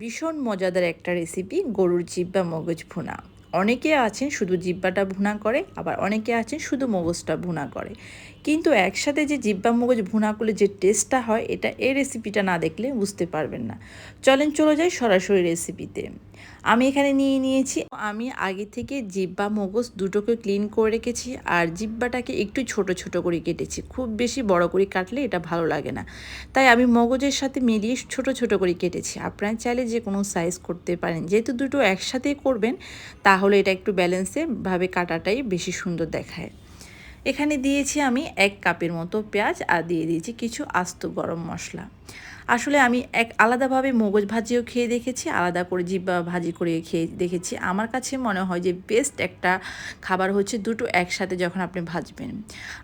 ভীষণ মজাদার একটা রেসিপি গরুর জিব্বা মগজ ভুনা। অনেকে আছেন শুধু জিব্বাটা ভুনা করে, আবার অনেকে আছেন শুধু মগজটা ভুনা করে। কিন্তু একসাথে যে জিব্বা মগজ ভুনা করলে যে টেস্টটা হয়, এটা এই রেসিপিটা না দেখলে বুঝতে পারবেন না। চলেন চলে যাই সরাসরি রেসিপিতে আমি এখানে নিয়ে নিয়েছি। আমি আগে থেকে জিব্বা, মগজ দুটোকে ক্লিন করে রেখেছি আর জিব্বাটাকে একটু ছোট ছোট করে কেটেছি। খুব বেশি বড় করে কাটলে এটা ভালো লাগে না। তাই আমি মগজের সাথে মিলিয়ে ছোট ছোট করে কেটেছি। আপনারা চাইলে যে কোনো সাইজ করতে পারেন। যেহেতু দুটো একসাথেই করবেন, তাহলে এটা একটু ব্যালেন্সে ভাবে কাটাটাই বেশি সুন্দর দেখায়। এখানে দিয়েছি আমি এক কাপের মতো পেঁয়াজ আর দিয়ে দিয়েছি কিছু আস্ত গরম মশলা। আসলে আমি এক আলাদাভাবে মগজ ভাজিও খেয়ে দেখেছি, আলাদা করে জিব্বা ভাজি করে খেয়ে দেখেছি। আমার কাছে মনে হয় যে বেস্ট একটা খাবার হচ্ছে দুটো একসাথে যখন আপনি ভাজবেন।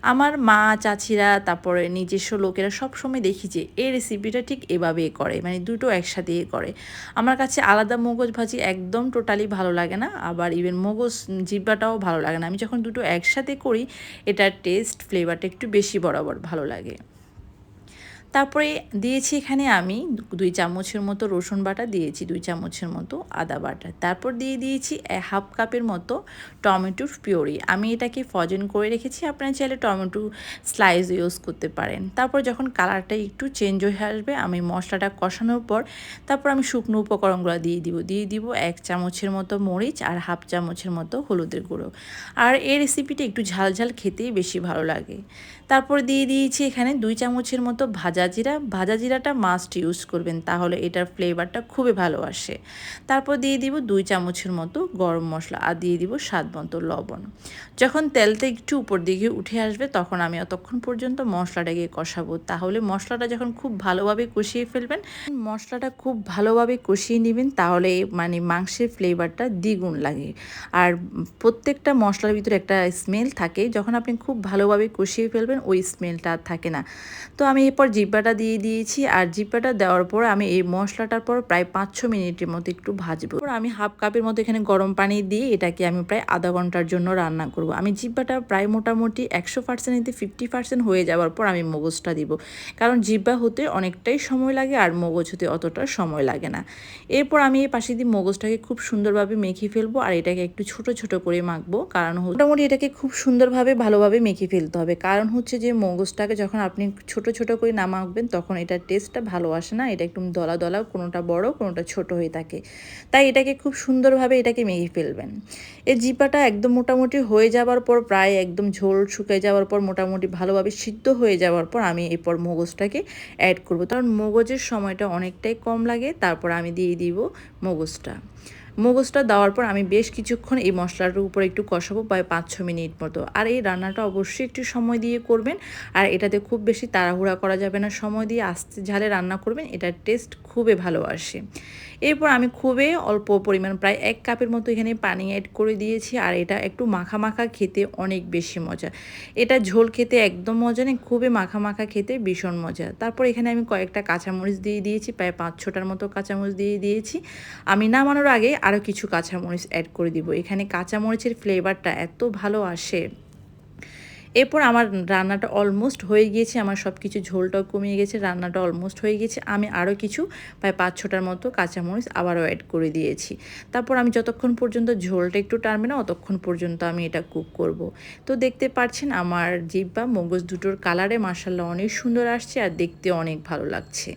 আমার মা, চাচিরা, তারপরে নিজস্ব লোকেরা সব সময় দেখি যে এই রেসিপিটা ঠিক এভাবেই করে মানে দুটো একসাথেই করে। আমার কাছে আলাদা মগজ ভাজি একদম টোটালি ভালো লাগে না, আবার ইভেন মগজ, জিব্বাটাও ভালো লাগে না। আমি যখন দুটো একসাথে করি এটার টেস্ট ফ্লেভারটা একটু বেশি বরাবর ভালো লাগে। তারপরে দিয়েছি এখানে আমি দুই চামচের মতো রসুন বাটা, দিয়েছি দুই চামচের মতো আদা বাটা। তারপর দিয়ে দিয়েছি হাফ কাপের মতো টমেটোর পিওরি আমি এটাকে ফজন করে রেখেছি, আপনারা চাইলে টমেটো স্লাইস ইউজ করতে পারেন। তারপর যখন কালারটা একটু চেঞ্জ হয়ে আসবে, আমি মশলাটা কষানোর পর তারপর আমি শুকনো উপকরণগুলো দিয়ে দিব। দিয়ে দিব এক চামচের মতো মরিচ আর হাফ চামচের মতো হলুদের গুঁড়ো। আর এই রেসিপিটা একটু ঝাল ঝাল খেতেই বেশি ভালো লাগে। তারপর দিয়ে দিয়েছি এখানে দুই চামচের মতো ভাজা জিরা, ভাজা জিরাটা মাস্ট ইউজ করবেন, তাহলে এটার ফ্লেভারটা খুবই ভালো আসে। তারপর দিয়ে দিব দুই চামচের মতো গরম মশলা আর দিয়ে দিব স্বাদ মতো লবণ। যখন তেলটা একটু উপর দিকে উঠে আসবে, তখন আমি অতক্ষণ পর্যন্ত মশলাটাকে কষাবো। তাহলে মশলাটা যখন খুব ভালোভাবে কষিয়ে ফেলবেন, মশলাটা খুব ভালোভাবে কষিয়ে নেবেন, তাহলে মানে মাংসের ফ্লেভারটা দ্বিগুণ লাগে। আর প্রত্যেকটা মশলার ভিতরে একটা স্মেল থাকে, যখন আপনি খুব ভালোভাবে কষিয়ে ফেলবেন, ওই স্মেলটা আর থাকে না। তো আমি এরপর জিব্বাটা দিয়ে দিয়েছি আর জিব্বাটা দেওয়ার পর আমি এই মশলাটার পর প্রায় পাঁচ ছ মিনিটের মতো একটু ভাজবো। আমি হাফ কাপের মতো এখানে গরম পানি দিয়ে এটাকে আমি প্রায় আধা ঘণ্টার জন্য রান্না করব। আমি জিব্বাটা প্রায় মোটামুটি একশো পার্সেন্ট ফিফটি পার্সেন্ট হয়ে যাওয়ার পর আমি মগজটা দিব। কারণ জিব্বা হতে অনেকটাই সময় লাগে আর মগজ হতে অতটা সময় লাগে না। এরপর আমি এই পাশে দিয়ে মগজটাকে খুব সুন্দরভাবে মেখে ফেলব আর এটাকে একটু ছোট ছোট করে মাখবো। কারণ মোটামুটি এটাকে খুব সুন্দরভাবে, ভালোভাবে মেখে ফেলতে হবে। কারণ হচ্ছে যে মগজটাকে যখন আপনি ছোট ছোট করে না মাখবেন, তখন এটার টেস্টটা ভালো আসে না। এটা একটু দলা দলা, কোনোটা বড়, কোনোটা ছোট হয়ে থাকে। তাই এটাকে খুব সুন্দরভাবে এটাকে মেখে ফেলবেন। এই জিপাটা একদম মোটামুটি হয়ে যাওয়ার পর, প্রায় একদম ঝোল শুকিয়ে যাওয়ার পর, মোটামুটি ভালোভাবে সিদ্ধ হয়ে যাওয়ার পর, আমি এরপর মগজটাকে অ্যাড করব। কারণ মগজের সময়টা অনেকটাই কম লাগে, তারপর আমি দিয়ে দিব মগজটা। মগজটা দেওয়ার পর আমি বেশ কিছুক্ষণ এই মশলাটার উপর একটু কষাবো প্রায় পাঁচ ছ মিনিট মতো। আর এই রান্নাটা অবশ্যই একটু সময় দিয়ে করবেন। আর এটাতে খুব বেশি তাড়াহুড়া করা যাবে না। সময় দিয়ে আস্তে ঝালে রান্না করবেন, এটার টেস্ট খুবই ভালো আসে। এরপর আমি খুবই অল্প পরিমাণ প্রায় এক কাপের মতো এখানে পানি অ্যাড করে দিয়েছি। আর এটা একটু মাখা মাখা খেতে অনেক বেশি মজা। এটা ঝোল খেতে একদম মজা নেই, খুবই মাখা মাখা খেতে ভীষণ মজা। তারপর এখানে আমি কয়েকটা কাঁচামরিচ দিয়ে দিয়েছি, প্রায় পাঁচ ছটার মতো কাঁচামরিচ দিয়ে দিয়েছি। আমি নামানোর আগে আরও কিছু কাঁচামরিচ অ্যাড করে দিব। এখানে কাঁচামরিচের ফ্লেভারটা এত ভালো আসে। এরপর আমার রান্নাটা অলমোস্ট হয়ে গিয়েছে, আমার সব কিছু ঝোলটাও কমিয়ে গেছে, রান্নাটা অলমোস্ট হয়ে গেছে আমি আরও কিছু, প্রায় পাঁচ ছটার মতো কাঁচামরিচ আবারও অ্যাড করে দিয়েছি। তারপর আমি যতক্ষণ পর্যন্ত ঝোলটা একটু টানবে না, অতক্ষণ পর্যন্ত আমি এটা কুক করব। তো দেখতে পাচ্ছেন আমার জিব্বা মগজ দুটোর কালারে মার্শাল্লাহ অনেক সুন্দর আসছে আর দেখতে অনেক ভালো লাগছে।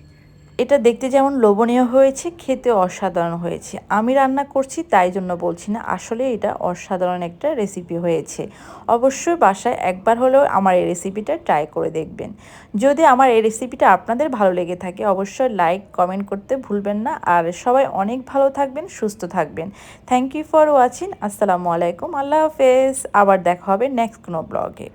এটা দেখতে যেমন লোভনীয় হয়েছে খেতে অসাধারণ হয়েছে। আমি রান্না করছি, তাই জন্য বলছি না, আসলে এটা অসাধারণ একটা রেসিপি হয়েছে। অবশ্যই বাসায় একবার হলেও আমার এই রেসিপিটা ট্রাই করে দেখবেন। যদি আমার এই রেসিপিটা আপনাদের ভালো লেগে থাকে, অবশ্যই লাইক কমেন্ট করতে ভুলবেন না। আর সবাই অনেক ভালো থাকবেন, সুস্থ থাকবেন। থ্যাংক ইউ ফর ওয়াচিং আসসালামু আলাইকুম, আল্লাহ হাফেজ। আবার দেখা হবে নেক্সট কোনো ব্লগে